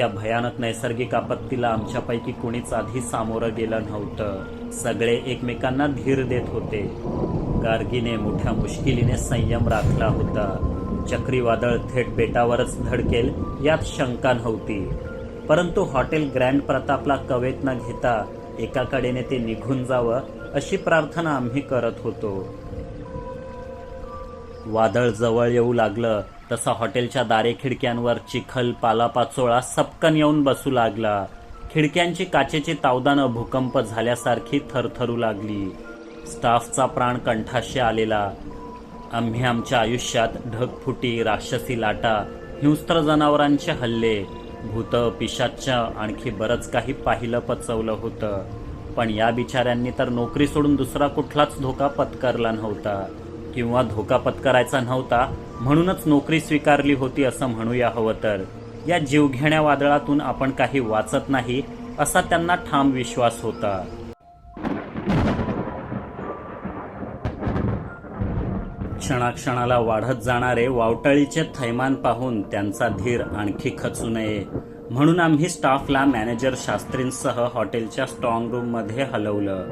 इतक्या भयानक नैसर्गिक आपत्तीला आमच्यापैकी कुणीच आधी सामोरं गेलं नव्हतं. सगळे एकमेकांना धीर देत होते. गार्गीने मोठ्या मुश्किलीने संयम राखला होता. चक्रीवादळ थेट बेटावरच धडकेल यात शंका नव्हती. परंतु हॉटेल ग्रँड प्रतापला कवेत न घेता एका कडेने ते निघून जावं अशी प्रार्थना आम्ही करत होतो. वादळ जवळ येऊ लागलं तसा हॉटेलच्या दारे खिडक्यांवर चिखल पालापाचोळा सपकन येऊन बसू लागला. खिडक्यांची काचेची तावदानं भूकंप झाल्यासारखी थरथरू लागली. स्टाफचा प्राण कंठाशी आलेला. आम्ही आमच्या आयुष्यात ढगफुटी राक्षसी लाटा हिंस्त्र जनावरांचे हल्ले भूत पिशाच आणखी बरंच काही पाहिलं पचवलं होतं. पण या बिचाऱ्यांनी तर नोकरी सोडून दुसरा कुठलाच धोका पत्करला नव्हता. किंवा धोका पत्करायचा नव्हता म्हणूनच नोकरी स्वीकारली होती असं म्हणूया हवं तर. या जीवघेण्या वादळातून आपण काही वाचत नाही असा त्यांना ठाम विश्वास होता. क्षणाक्षणाला वाढत जाणारे वावटळीचे थैमान पाहून त्यांचा धीर आणखी खचू नये म्हणून आम्ही स्टाफला मॅनेजर शास्त्रींसह हॉटेलच्या स्ट्रॉंग रूममध्ये हलवलं.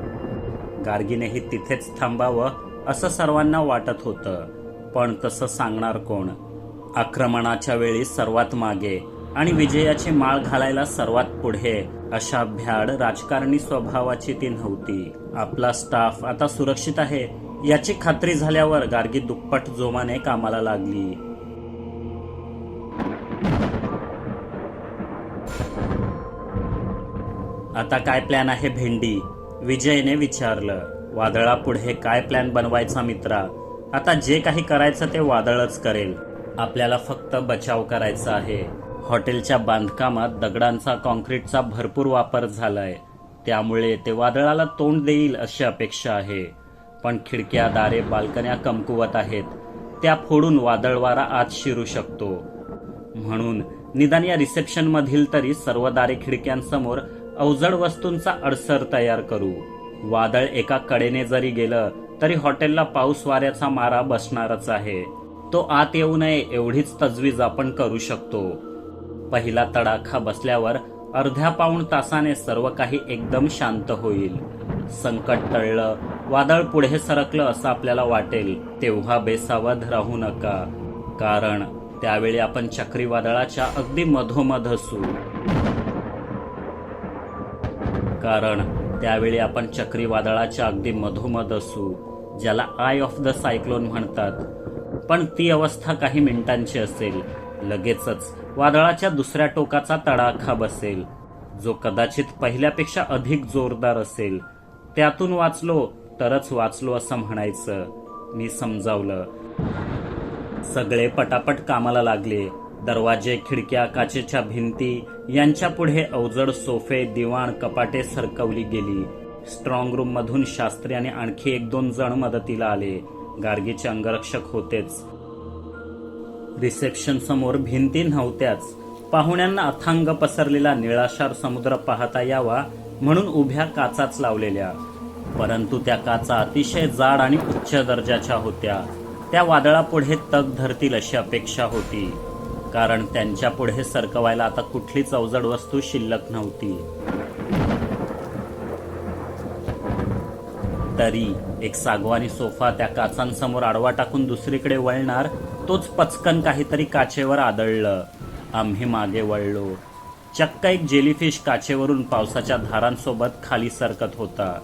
गार्गीनेही तिथेच थांबावं असं सर्वांना वाटत होतं. पण तसं सांगणार कोण? आक्रमणाच्या वेळी सर्वात मागे आणि विजयाची माळ घालायला सर्वात पुढे अशा भ्याड राजकारणी स्वभावाची ती नव्हती. आपला स्टाफ आता सुरक्षित आहे याची खात्री झाल्यावर गार्गी दुप्पट जोमाने कामाला लागली. आता काय प्लॅन आहे भेंडी? विजयने विचारलं. वादळापुढे काय प्लॅन बनवायचा मित्रा? आता जे काही करायचं ते वादळच करेल. आपल्याला फक्त बचाव करायचा आहे. हॉटेलच्या बांधकामात दगडांचा कॉन्क्रीटचा भरपूर वापर झालाय. त्यामुळे ते वादळाला तोंड देईल अशी अपेक्षा आहे. पण खिडक्या दारे बाल्कन्या कमकुवत आहेत. त्या फोडून वादळ वारा आत शिरू शकतो. म्हणून निदान या रिसेप्शन मधील तरी सर्व दारे खिडक्यांसमोर अवजड वस्तूंचा अडसर तयार करू. वादळ एका कडेने जरी गेलं तरी हॉटेलला पाऊस वाऱ्याचा मारा बसणारच आहे. तो आत येऊ नये एवढीच तजवीज आपण करू शकतो. पहिला तडाखा बसल्यावर अर्ध्या पाऊण तासाने सर्व काही एकदम शांत होईल. संकट टळलं वादळ पुढे सरकलं असं आपल्याला वाटेल तेव्हा बेसावध राहू नका. कारण त्यावेळी आपण चक्रीवादळाच्या अगदी मधोमध असू. कारण त्यावेळी आपण चक्रीवादळाच्या अगदी मधोमध असू ज्याला आय ऑफ द सायक्लोन म्हणतात. पण ती अवस्था काही मिनिटांची असेल लगेचच वादळाच्या दुसऱ्या टोकाचा तडाखा बसेल. जो कदाचित पहिल्यापेक्षा अधिक जोरदार असेल त्यातून वाचलो तरच वाचलो असं म्हणायचं. मी समजावलं. सगळे पटापट कामाला लागले. दरवाजे खिडक्या काचेच्या भिंती यांच्या पुढे अवजड सोफे दिवाण कपाटे सरकवली गेली. स्ट्रॉंग रूम मधून शास्त्री आणि आणखी एक दोन जण मदतीला आले. गार्गीचे अंगरक्षक होतेच. रिसेप्शन समोर भिंती नव्हत्याच. पाहुण्यांना अथांग पसरलेला निळाशार समुद्र पाहता यावा म्हणून उभ्या काचाच लावलेल्या. परंतु त्या काचा अतिशय जाड आणि उच्च दर्जाच्या होत्या. त्या वादळापुढे तग धरतील अशी अपेक्षा होती. कारण त्यांच्या पुढे सरकवायला आता कुठलीच अवजड वस्तू शिल्लक नव्हती. तरी एक सागवानी सोफा त्या काचांसमोर आडवा टाकून दुसरीकडे वळणार तोच पचकन काहीतरी काचेवर आदळलं. आम्ही मागे वळलो. चक्क एक जेलीफिश काचेवरून पावसाच्या धारांसोबत खाली सरकत होता.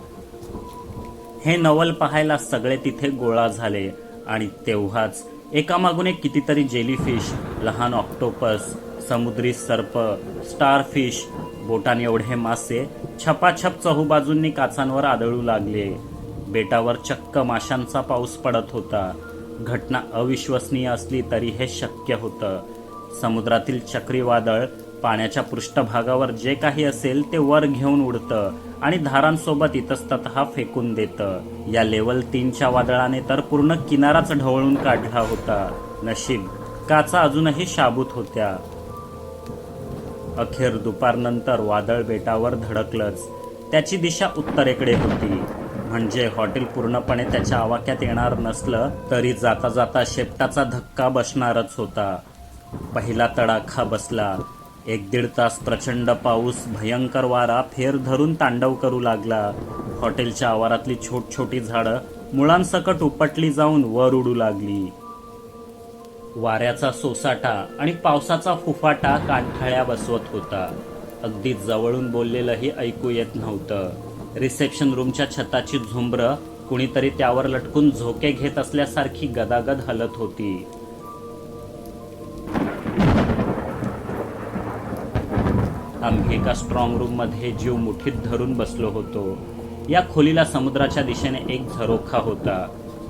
हे नवल पाहायला सगळे तिथे गोळा झाले आणि तेव्हाच एकामागून एक कितीतरी जेलीफिश लहान ऑक्टोपस समुद्री सर्प स्टारफिश बोटान एवढे मासे छपाछप चहूबाजूंनी काचांवर आदळू लागले. बेटावर चक्क माशांचा पाऊस पडत होता. घटना अविश्वसनीय असली तरी हे शक्य होतं. समुद्रातील चक्रीवादळ पाण्याच्या पृष्ठभागावर जे काही असेल ते वर घेऊन उडतं. आणि धारांसोबत इतस्तत फेकून देतं. या लेवल तीनच्या वादळाने तर पूर्ण किनाराच ढवळून काढला होता. नशीब काचा अजूनही शाबूत होत्या. अखेर दुपारनंतर वादळ बेटावर धडकलंच. त्याची दिशा उत्तरेकडे होती. म्हणजे हॉटेल पूर्णपणे त्याच्या आवाक्यात येणार नसलं तरी जाता जाता शेपटाचा धक्का बसणारच होता. पहिला तडाखा बसला. एक दीड तास प्रचंड पाऊस भयंकर वारा फेर धरून तांडव करू लागला. हॉटेलच्या आवारातली छोट छोटी झाडं मुळांसकट उपटली जाऊन वर उडू लागली. वाऱ्याचा सोसाटा आणि पावसाचा फुफाटा कानठाळ्या बसवत होता. अगदी जवळून बोललेलंही ऐकू येत नव्हतं. रिसेप्शन रूमच्या छताची झुंबर कुणीतरी त्यावर लटकून झोके घेत असल्यासारखी गदागद हलत होती आम्ही एका स्ट्रॉंग रूममध्ये जीव मुठीत धरून बसलो होतो. या खोलीला समुद्राच्या दिशेने एक झरोखा होता.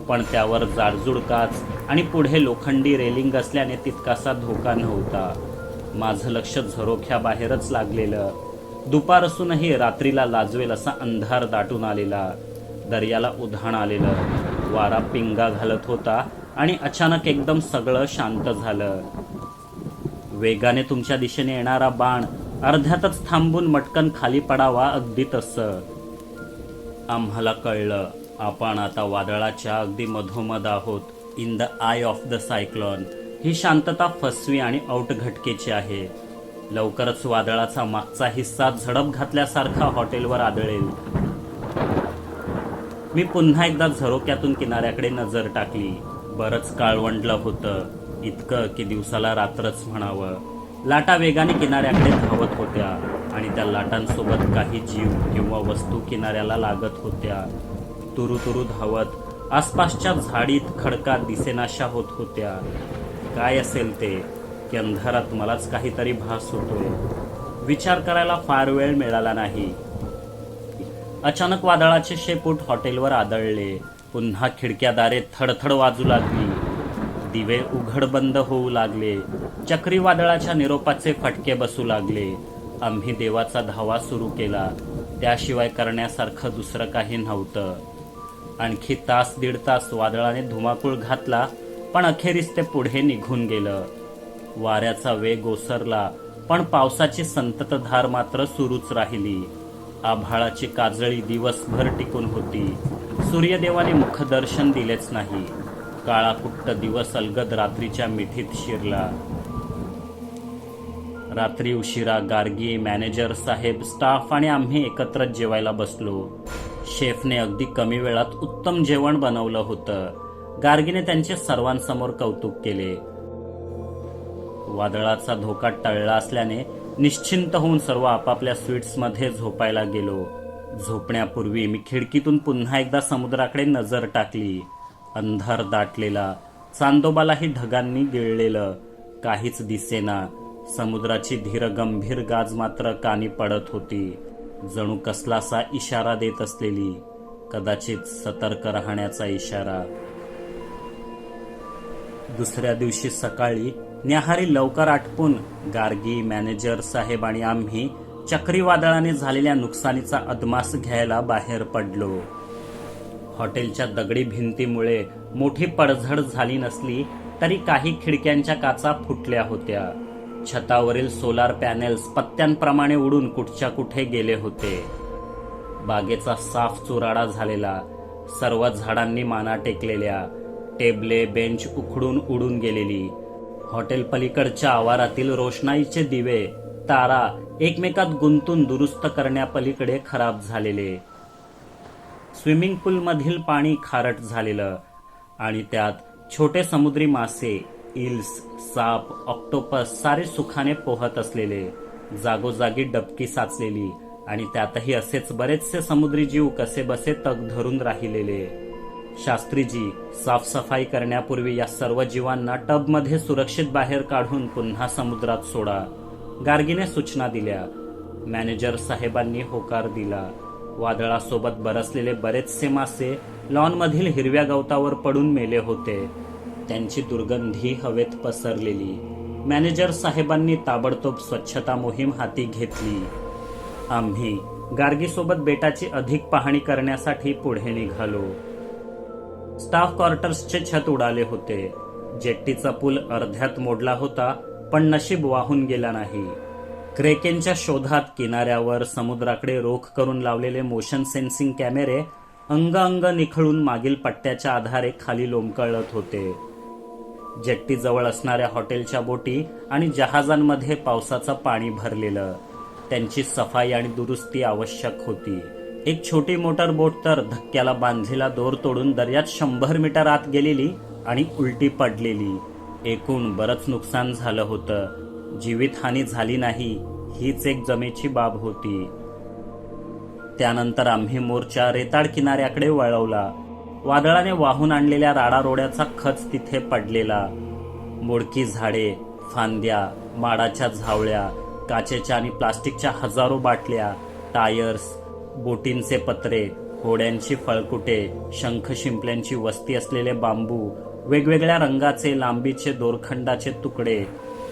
पण त्यावर जाडजूड काच आणि पुढे लोखंडी रेलिंग असल्याने तितकासा धोका नव्हता. माझं लक्ष झरोख्याबाहेरच लागलेलं. दुपार असूनही रात्रीला लाजवेल असा अंधार दाटून आलेला. दर्याला उधाण आलेलं. वारा पिंगा घालत होता आणि अचानक एकदम सगळं शांत झालं. वेगाने तुमच्या दिशेने येणारा बाण अर्ध्यातच थांबून मटकन खाली पडावा अगदी तसं. आम्हाला कळलं आपण आता वादळाच्या अगदी मधोमध आहोत in the eye of the cyclone ही शांतता फसवी आणि औटघटकेची आहे. लवकरच वादळाचा मागचा हिस्सा झडप घातल्यासारखा हॉटेलवर आदळेल. मी पुन्हा एकदा झरोक्यातून किनाऱ्याकडे नजर टाकली. बरंच काळवंडलं होतं. इतकं की दिवसाला रात्रच म्हणावं. लाटा वेगाने किनाऱ्याकडे धावत होत्या आणि त्या लाटांसोबत काही जीव किंवा वस्तू किनाऱ्याला लागत होत्या. तुरु तुरु धावत आसपासच्या झाडीत खडकात दिसेनाशा होत होत्या. काय असेल ते? की अंधारात मलाच काहीतरी भास होतोय. विचार करायला फार वेळ मिळाला नाही. अचानक वादळाचे शेपूट हॉटेलवर आदळले. पुन्हा खिडक्यादारे थडथड वाजू लागली. दिवे उघड बंद होऊ लागले. चक्रीवादळाच्या निरोपाचे फटके बसू लागले. आम्ही देवाचा धावा सुरू केला. त्याशिवाय करण्यासारखं दुसरं काही नव्हतं. आणखी तास दीड तास वादळाने धुमाकूळ घातला पण अखेरीस ते पुढे निघून गेलं. वाऱ्याचा वेग ओसरला पण पावसाची संततधार मात्र सुरूच राहिली. आभाळाची काजळी दिवसभर टिकून होती. सूर्यदेवाने मुखदर्शन दिलेच नाही. काळा कुट्ट दिवस अलगद रात्रीच्या मिठीत शिरला. रात्री उशिरा गार्गी मॅनेजर साहेब स्टाफ आणि आम्ही एकत्र जेवायला बसलो. शेफने अगदी कमी वेळात उत्तम जेवण बनवलं होतं. गार्गीने त्यांचे सर्वांसमोर कौतुक केले. वादळाचा धोका टळला असल्याने निश्चिंत होऊन सर्व आपापल्या स्वीट्समध्ये झोपायला गेलो. झोपण्यापूर्वी मी खिडकीतून पुन्हा एकदा समुद्राकडे नजर टाकली. अंधार दाटलेला. चांदोबालाही ढगांनी गिळलेलं. काहीच दिसेना. समुद्राची धीर गंभीर गाज मात्र कानी पडत होती. जणू कसलासा इशारा देत असलेली. कदाचित सतर्क राहण्याचा इशारा. दुसऱ्या दिवशी सकाळी न्याहारी लवकर आटपून गार्गी मॅनेजर साहेब आणि आम्ही चक्रीवादळाने झालेल्या नुकसानीचा अदमास घ्यायला बाहेर पडलो. हॉटेलच्या दगडी भिंतीमुळे मोठी पडझड झाली नसली तरी काही खिडक्यांच्या काचा फुटल्या होत्या. छतावरील सोलार पॅनेल्स पत्त्यांप्रमाणे उडून कुठच्या कुठे गेले होते. बागेचा साफ चुराडा झालेला सर्व झाडांनी माना टेकलेल्या टेबले बेंच उखडून उडून गेलेली. हॉटेल पलीकडच्या आवारातील रोषणाईचे दिवे तारा एकमेकात गुंतून दुरुस्त करण्यापलीकडे खराब झालेले. स्विमिंग पूलमधील पाणी खारट झालेलं आणि त्यात छोटे समुद्री मासे इल्स साप ऑक्टोपस सारे सुखाने पोहत असलेले जागोजागी डबकी साचलेली आणि त्यातही असेच बरेचसे समुद्री जीव कसे बसे तग धरून राहिलेले. शास्त्रीजी साफसफाई करण्यापूर्वी या सर्व जीवांना टबमध्ये सुरक्षित बाहेर काढून पुन्हा समुद्रात सोडा. गार्गीने सूचना दिल्या. मॅनेजर साहेबांनी होकार दिला. वादळासोबत बरसलेले बरेचसे मासे लॉनमधील हिरव्या गवतावर पडून मेले होते. त्यांची दुर्गंधी हवेत पसरलेली. मॅनेजर साहेबांनी ताबडतोब स्वच्छता मोहीम हाती घेतली. आम्ही गार्गीसोबत बेटाची अधिक पाहणी करण्यासाठी पुढे निघालो. स्टाफ क्वार्टर्सचे छत उडाले होते. जेट्टीचा पूल अर्ध्यात मोडला होता पण नशीब वाहून गेला नाही. क्रेकेनच्या शोधात किनाऱ्यावर समुद्राकडे रोख करून लावलेले मोशन सेन्सिंग कॅमेरे अंग अंग निखळून मागील पट्ट्याच्या आधारे खाली लोंबकळत होते. जेट्टीजवळ असणाऱ्या हॉटेलच्या बोटी आणि जहाजांमध्ये पावसाचं पाणी भरलेलं. त्यांची सफाई आणि दुरुस्ती आवश्यक होती. एक छोटी मोटर बोट तर धक्क्याला बांधलेला दोर तोडून दर्यात शंभर मीटर आत गेलेली आणि उलटी पडलेली. एकूण बरंच नुकसान झालं होतं. जीवितहानी झाली नाही हीच एक जमेची बाब होती. त्यानंतर आम्ही मोर्चा रेताड किनाऱ्याकडे वळवला. वादळाने वाहून आणलेल्या राडारोड्याचा खच तिथे पडलेला. मोडकी झाडे फांद्या माडाच्या झावळ्या काचेच्या आणि प्लास्टिकच्या हजारो बाटल्या टायर्स बोटींचे पत्रे होड्यांची फळकुटे शंख शिंपल्यांची वस्ती असलेले बांबू वेगवेगळ्या रंगाचे लांबीचे दोरखंडाचे तुकडे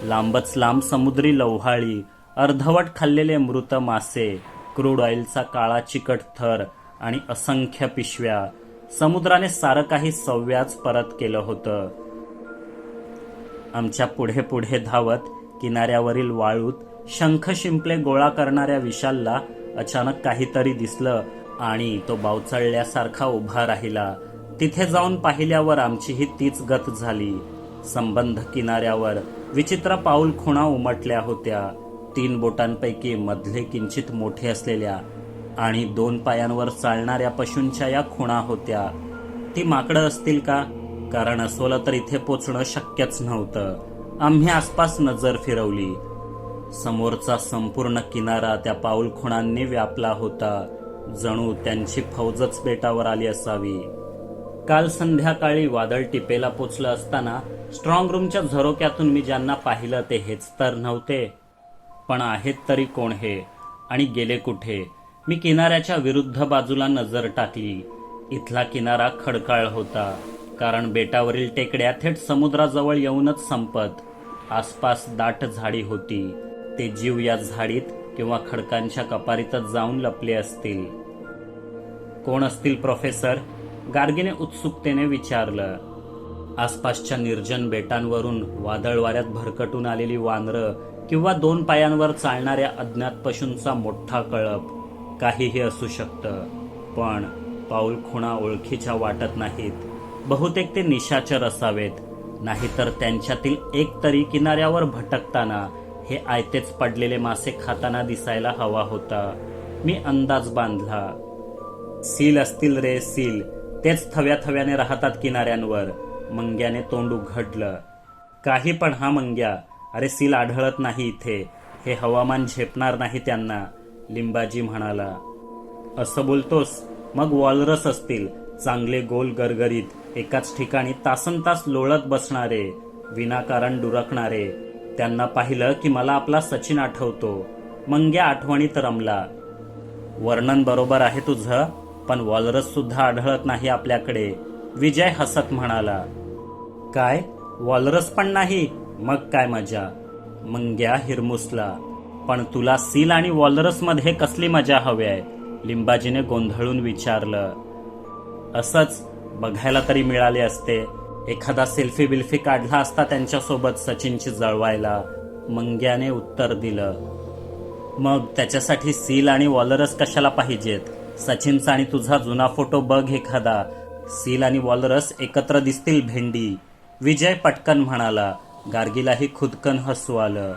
लांबच लांब समुद्री लव्हाळी अर्धवट खाल्लेले मृत मासे क्रूड ऑइलचा काळा चिकट थर आणि असंख्य पिशव्या. समुद्राने सारं काही सव्याच परत केलं होतं. आमच्या पुढे पुढे धावत किनाऱ्यावरील वाळूत शंख शिंपले गोळा करणाऱ्या विशालला अचानक काहीतरी दिसलं आणि तो बावचळल्यासारखा उभा राहिला. तिथे जाऊन पाहिल्यावर आमचीही तीच गत झाली. संबंध किनाऱ्यावर विचित्र पाऊल खुणा उमटल्या होत्या. तीन बोटांपैकी मधले किंचित मोठे असलेल्या आणि दोन पायांवर चालणाऱ्या पशूंच्या या खुणा होत्या. ती माकडं असतील का? कारण असोलं तर इथे पोचणं शक्यच नव्हतं. आम्ही आसपास नजर फिरवली. समोरचा संपूर्ण किनारा त्या पाऊल खुणांनी व्यापला होता. जणू त्यांची फौजच बेटावर आली असावी. काल संध्याकाळी वादळ टिपेला पोचलं असताना स्ट्रॉंग रूमच्या झरोक्यातून मी ज्यांना पाहिलं ते हेच तर नव्हते. पण आहेत तरी कोण हे? आणि गेले कुठे? मी किनाऱ्याच्या विरुद्ध बाजूला नजर टाकली. इथला किनारा खडकाळ होता कारण बेटावरील टेकड्या थेट समुद्राजवळ येऊनच संपत. आसपास दाट झाडी होती. ते जीव या झाडीत किंवा खडकांच्या कपारीतच जाऊन लपले असतील. कोण असतील प्रोफेसर? गार्गीने उत्सुकतेने विचारलं. आसपासच्या निर्जन बेटांवरून वादळ वाऱ्यात भरकटून आलेली वानरं किंवा दोन पायांवर चालणाऱ्या अज्ञात पशूंचा मोठा कळप. काहीही असू शकतं पण पाऊल खुणा ओळखीच्या वाटत नाहीत. बहुतेक ते निशाचर असावेत. नाहीतर त्यांच्यातील एक तरी किनाऱ्यावर भटकताना हे आयतेच पडलेले मासे खाताना दिसायला हवा होता. मी अंदाज बांधला. सील असतील रे सील. तेच थव्या थव्याने राहतात किनाऱ्यांवर. मंग्याने तोंड उघडलं. काही पण हा मंग्या. अरे सील आढळत नाही इथे. हे हवामान झेपणार नाही त्यांना लिंबाजी म्हणाला. असं बोलतोस? मग वॉलरस असतील. चांगले गोल गरगरीत. एकाच ठिकाणी तासन तास लोळत बसणारे. विनाकारण डुरकणारे. त्यांना पाहिलं की मला आपला सचिन आठवतो. मंग्या आठवणीत रमला. वर्णन बरोबर आहे तुझं पण वॉलरस सुद्धा आढळत नाही आपल्याकडे विजय हसत म्हणाला. काय? वॉलरस पण नाही मग काय मजा? मंग्या हिरमुसला. पण तुला सील आणि वॉलरसमध्ये कसली मजा हवी आहे? लिंबाजीने गोंधळून विचारलं. असंच बघायला तरी मिळाले असते. एखादा सेल्फी बिल्फी काढला असता त्यांच्यासोबत सचिनची जळवायला. मंग्याने उत्तर दिलं. मग त्याच्यासाठी सील आणि वॉलरस कशाला पाहिजेत? सचिनचा आणि तुझा जुना फोटो बघ एखादा. सील आणि वॉलरस एकत्र दिसतील भेंडी. विजय पटकन म्हणाला गार्गीलाही खुदकन हसू आलं.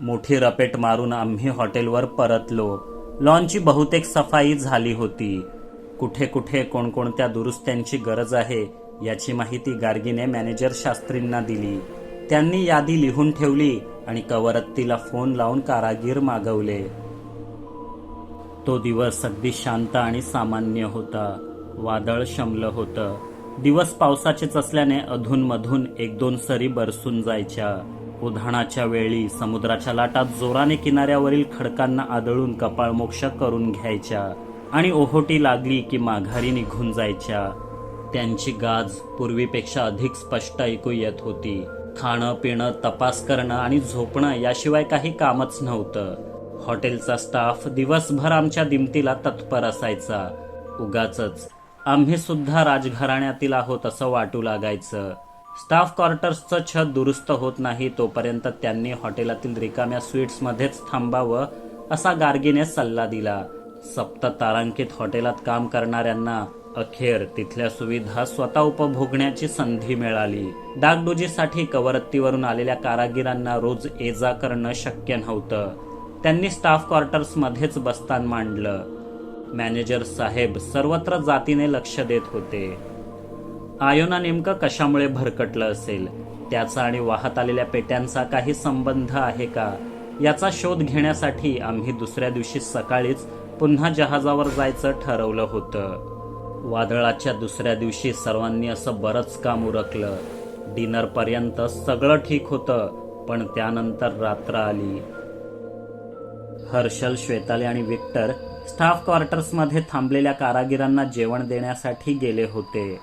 मोठी रपेट मारून आम्ही हॉटेलवर परतलो. लॉनची बहुतेक सफाई झाली होती. कुठे कुठे कोणकोणत्या दुरुस्त्यांची गरज आहे याची माहिती गार्गीने मॅनेजर शास्त्रींना दिली. त्यांनी यादी लिहून ठेवली आणि कवरत्तीला फोन लावून कारागीर मागवले. तो दिवस अगदी शांत आणि सामान्य होता. वादळ शमलं होतं. दिवस पावसाचेच असल्याने अधूनमधून एक दोन सरी बरसून जायच्या. उधाणाच्या वेळी समुद्राच्या लाटात जोराने किनाऱ्यावरील खडकांना आदळून कपाळमोक्ष करून घ्यायच्या आणि ओहोटी लागली की माघारी निघून जायच्या. त्यांची गाज पूर्वीपेक्षा अधिक स्पष्ट ऐकू येत होती. खाणं पिणं तपास करणं आणि झोपणं याशिवाय काही कामच नव्हतं. हॉटेलचा स्टाफ दिवसभर आमच्या दिमतीला तत्पर असायचा. उगाचच आम्ही सुद्धा राजघराण्यातील आहोत असं वाटू लागायचं. स्टाफ क्वार्टर्सचं छत दुरुस्त होत नाही तोपर्यंत त्यांनी हॉटेलातील रिकाम्या स्वीट्समध्येच थांबावं असा गार्गीने सल्ला दिला. सप्त तारांकित हॉटेलात काम करणाऱ्यांना अखेर तिथल्या सुविधा स्वतः उपभोगण्याची संधी मिळाली. डागडुजीसाठी कवरत्तीवरून आलेल्या कारागिरांना रोज ये जा करणं शक्य नव्हतं. त्यांनी स्टाफ क्वार्टर्समध्येच बस्तान मांडलं. मॅनेजर साहेब सर्वत्र जातीने लक्ष देत होते. आयोना नेमकं कशामुळे भरकटलं असेल? त्याचा आणि वाहत आलेल्या पेट्यांचा काही संबंध आहे का? याचा शोध घेण्यासाठी आम्ही दुसऱ्या दिवशी सकाळीच पुन्हा जहाजावर जायचं ठरवलं होतं. वादळाच्या दुसऱ्या दिवशी सर्वांनी असं बरंच काम उरकलं. डिनरपर्यंत सगळं ठीक होतं पण त्यानंतर रात्र आली. हर्षल श्वेताली आणि विक्टर स्टाफ क्वार्टर्समध्ये थांबलेल्या कारागिरांना जेवण देण्यासाठी गेले होते.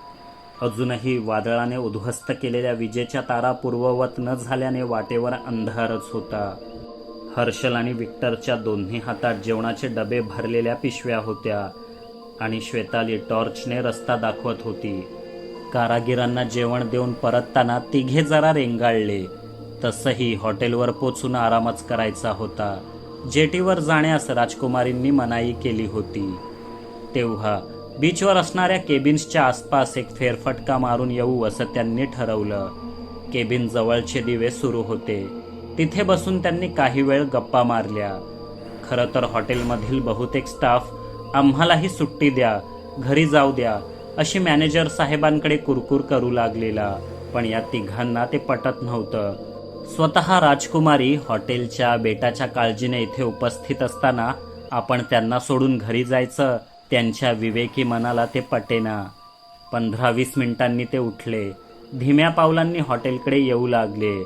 अजूनही वादळाने उद्ध्वस्त केलेल्या विजेच्या तारा पूर्ववत न झाल्याने वाटेवर अंधारच होता. हर्षल आणि विक्टरच्या दोन्ही हातात जेवणाचे डबे भरलेल्या पिशव्या होत्या आणि श्वेताली टॉर्चने रस्ता दाखवत होती. कारागिरांना जेवण देऊन परतताना तिघे जरा रेंगाळले. तसंही हॉटेलवर पोचून आरामच करायचा होता. जेटीवर जाण्यास राजकुमारींनी मनाई केली होती. तेव्हा बीचवर असणाऱ्या केबिन्सच्या आसपास एक फेरफटका मारून येऊ असं त्यांनी ठरवलं. केबिन जवळचे दिवे सुरू होते. तिथे बसून त्यांनी काही वेळ गप्पा मारल्या. खरं तर हॉटेलमधील बहुतेक स्टाफ आम्हालाही सुट्टी द्या घरी जाऊ द्या अशी मॅनेजर साहेबांकडे कुरकुर करू लागलेला. पण या तिघांना ते पटत नव्हतं. स्वतः राजकुमारी हॉटेलच्या बेटाच्या काळजीने इथे उपस्थित असताना आपण त्यांना सोडून घरी जायचं त्यांच्या विवेकी मनाला ते पटेना. पंधरा वीस मिनिटांनी ते उठले. धीम्या पावलांनी हॉटेलकडे येऊ लागले.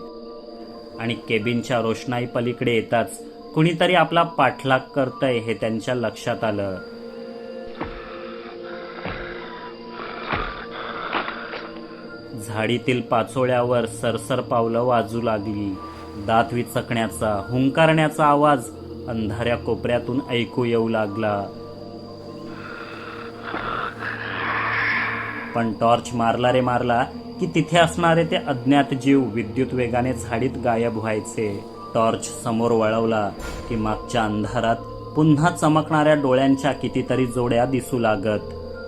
आणि केबिनच्या रोषणाई पलीकडे येताच कुणीतरी आपला पाठलाग करतय हे त्यांच्या लक्षात आलं. झाडीतील पाचोळ्यावर सरसर पावलं वाजू लागली. दात विचकण्याचा हुंकारण्याचा आवाज अंधाऱ्या कोपऱ्यातून ऐकू येऊ लागला. पण टॉर्च मारला रे मारला की तिथे असणारे ते अज्ञात जीव विद्युत वेगाने झाडीत गायब व्हायचे. टॉर्च समोर वळवला की मागच्या अंधारात पुन्हा चमकणाऱ्या डोळ्यांच्या कितीतरी जोड्या दिसू लागत.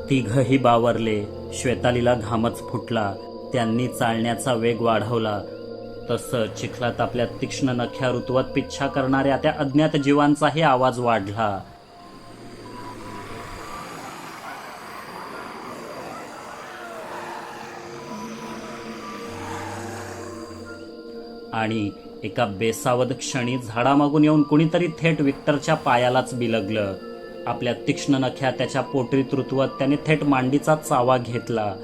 तिघही बावरले श्वेतालीला घामच फुटला. त्यांनी चालण्याचा वेग वाढवला. तसं चिखलात आपल्या तीक्ष्ण नख्या ऋतुवत पिच्छा करणाऱ्या त्या अज्ञात जीवांचाही आवाज वाढला. आणि एका बेसावध क्षणी झाडामागून येऊन कुणीतरी थेट विक्टरच्या पायालाच बिलगलं. आपल्या तीक्ष्ण नख्या त्याच्या पोटरीत ऋतुवत त्याने थेट मांडीचा चावा घेतला.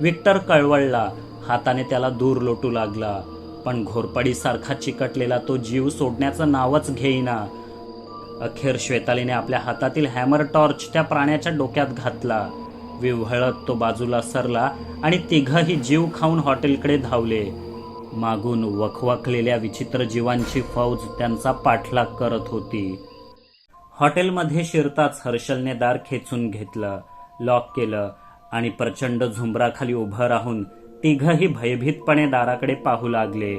विक्टर कळवळला. हाताने त्याला दूर लोटू लागला. पण घोरपडीसारखा चिकटलेला तो जीव सोडण्याचं नावच घेईना. अखेर श्वेतालीने आपल्या हातातील हॅमर टॉर्च त्या प्राण्याच्या डोक्यात घातला. विव्हळत तो बाजूला सरला आणि तिघही जीव खाऊन हॉटेलकडे धावले. मागून वखवखलेल्या विचित्र जीवांची फौज त्यांचा पाठलाग करत होती. हॉटेलमध्ये शिरताच हर्षलने दार खेचून घेतलं. लॉक केलं. आणि प्रचंड झुंबराखाली उभं राहून तिघही भयभीतपणे दाराकडे पाहू लागले.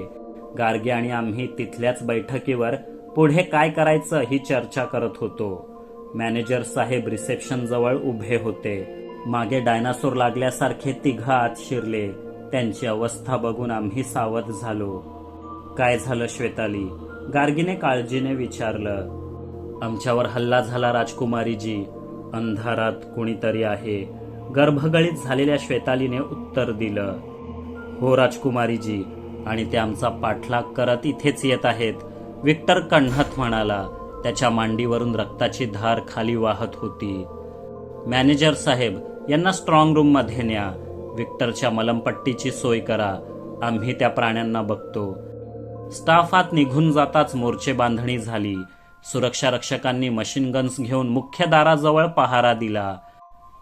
गार्गे आणि आम्ही तिथल्याच बैठकीवर पुढे काय करायचं ही चर्चा करत होतो. मॅनेजर साहेब रिसेप्शन जवळ उभे होते. मागे डायनासोर लागल्यासारखे तिघ आत शिरले. त्यांची अवस्था बघून आम्ही सावध झालो. काय झालं श्वेताली गार्गीने काळजीने विचारलं. आमच्यावर हल्ला झाला राजकुमारीजी. अंधारात कुणीतरी आहे. गर्भगळीत झालेल्या श्वेतालीने उत्तर दिलं. हो राजकुमारीजी आणि ते आमचा पाठलाग करत इथेच येत आहेत विक्टर कण्हत म्हणाला. त्याच्या मांडीवरून रक्ताची धार खाली वाहत होती. मॅनेजर साहेब यांना स्ट्रॉंग रूममध्ये न्या. विक्टरच्या मलमपट्टीची सोय करा. आम्ही त्या प्राण्यांना बघतो. स्टाफात निघून जाताच मोर्चे बांधणी झाली. सुरक्षा रक्षकांनी मशीन गन्स घेऊन मुख्य दाराजवळ पहारा दिला.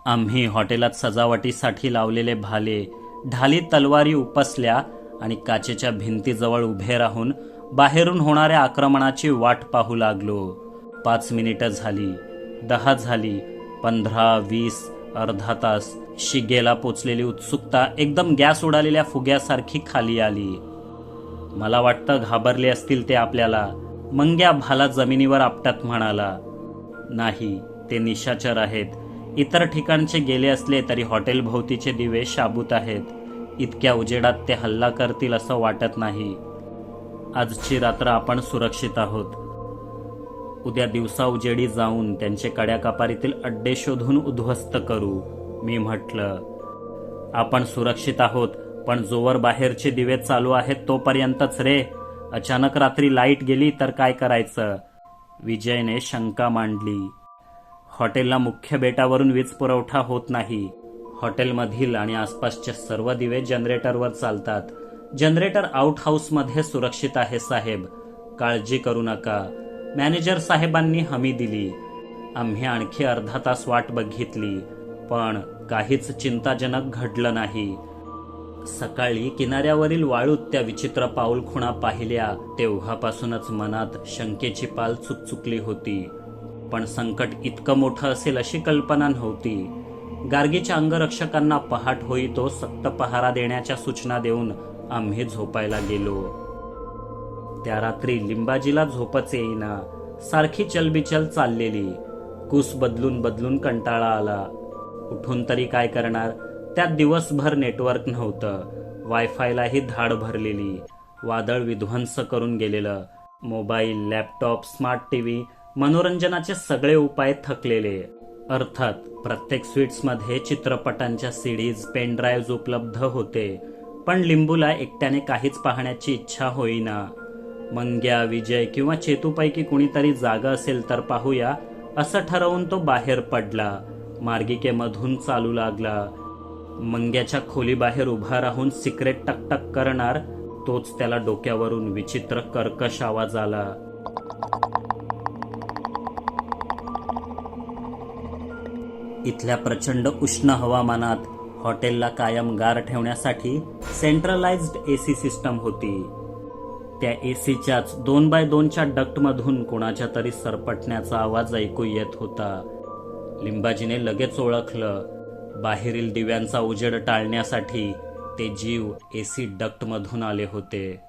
आम्ही हॉटेलात सजावटीसाठी लावलेले भाले ढाली तलवारी उपसल्या आणि काचेच्या भिंतीजवळ उभे राहून बाहेरून होणाऱ्या आक्रमणाची वाट पाहू लागलो. पाच मिनिटं झाली दहा झाली पंधरा वीस अर्धा तास शिगेला पोचलेली उत्सुकता एकदम गॅस उडालेल्या फुग्यासारखी खाली आली. मला वाटतं घाबरले असतील ते आपल्याला मंग्या भाला जमिनीवर आपटत म्हणाला. नाही ते निशाचर आहेत. इतर ठिकाणचे गेले असले तरी हॉटेल भोवतीचे दिवे शाबूत आहेत. इतक्या उजेडात ते हल्ला करतील असं वाटत नाही. आजची रात्र आपण सुरक्षित आहोत. उद्या दिवसा उजेडी जाऊन त्यांचे कड्याकापारीतील अड्डे शोधून उद्ध्वस्त करू मी म्हटलं. आपण सुरक्षित आहोत पण जोवर बाहेरचे दिवे चालू आहेत तोपर्यंतच रे. अचानक रात्री लाइट गेली तर काय करायचं? विजयने शंका मांडली. हॉटेलला मुख्य बेटावरून वीज पुरवठा होत नाही. हॉटेलमधील आणि आसपासचे सर्व दिवे जनरेटरवर चालतात. जनरेटर आउट हाऊसमध्ये सुरक्षित आहे साहेब. काळजी करू नका. मॅनेजर साहेबांनी हमी दिली. आम्ही आणखी अर्धा तास वाट बघितली. पण काहीच चिंताजनक घडलं नाही. सकाळी किनाऱ्यावरील वाळूत त्या विचित्र पाऊलखुणा पाहिल्या. तेव्हापासूनच मनात शंकेची पाल चुकचुकली होती. पण संकट इतकं मोठं असेल अशी कल्पना नव्हती. गार्गीच्या अंगरक्षकांना पहाट होई तो सक्त पहारा देण्याच्या सूचना देऊन आम्ही झोपायला गेलो. त्या रात्री लिंबाजीला झोपच येईना. सारखी चलबिचल चाललेली. कूस बदलून बदलून कंटाळा आला. उठून तरी काय करणार? त्यात दिवसभर नेटवर्क नव्हतं. वायफायलाही धाड भरलेली. वादळ विध्वंस करून गेलेलं. मोबाईल लॅपटॉप स्मार्ट टीव्ही मनोरंजनाचे सगळे उपाय थकलेले. अर्थात प्रत्येक स्वीट्समध्ये चित्रपटांच्या सिडीज पेनड्राईव्ज उपलब्ध होते. पण लिंबूला एकट्याने काहीच पाहण्याची इच्छा होईना. मंग्या विजय किंवा चेतूपैकी कुणीतरी जागा असेल तर पाहूया असं ठरवून तो बाहेर पडला. मार्गिकेमधून चालू लागला. मंग्याच्या खोलीबाहेर उभा राहून सिक्रेट टकटक करणार तोच त्याला डोक्यावरून विचित्र कर्कश आवाज आला. इथल्या प्रचंड उष्ण हवामानात हॉटेलला कायम गार ठेवण्यासाठी सेंट्रलाइज्ड एसी सिस्टम होती. त्या एसीच्याच दोन बाय दोनच्या डक्टमधून कोणाच्या तरी सरपटण्याचा आवाज ऐकू येत होता. लिंबाजीने लगेच ओळखलं. बाहेरील दिव्यांचा उजेड टाळण्यासाठी ते जीव एसी डक्टमधून आले होते.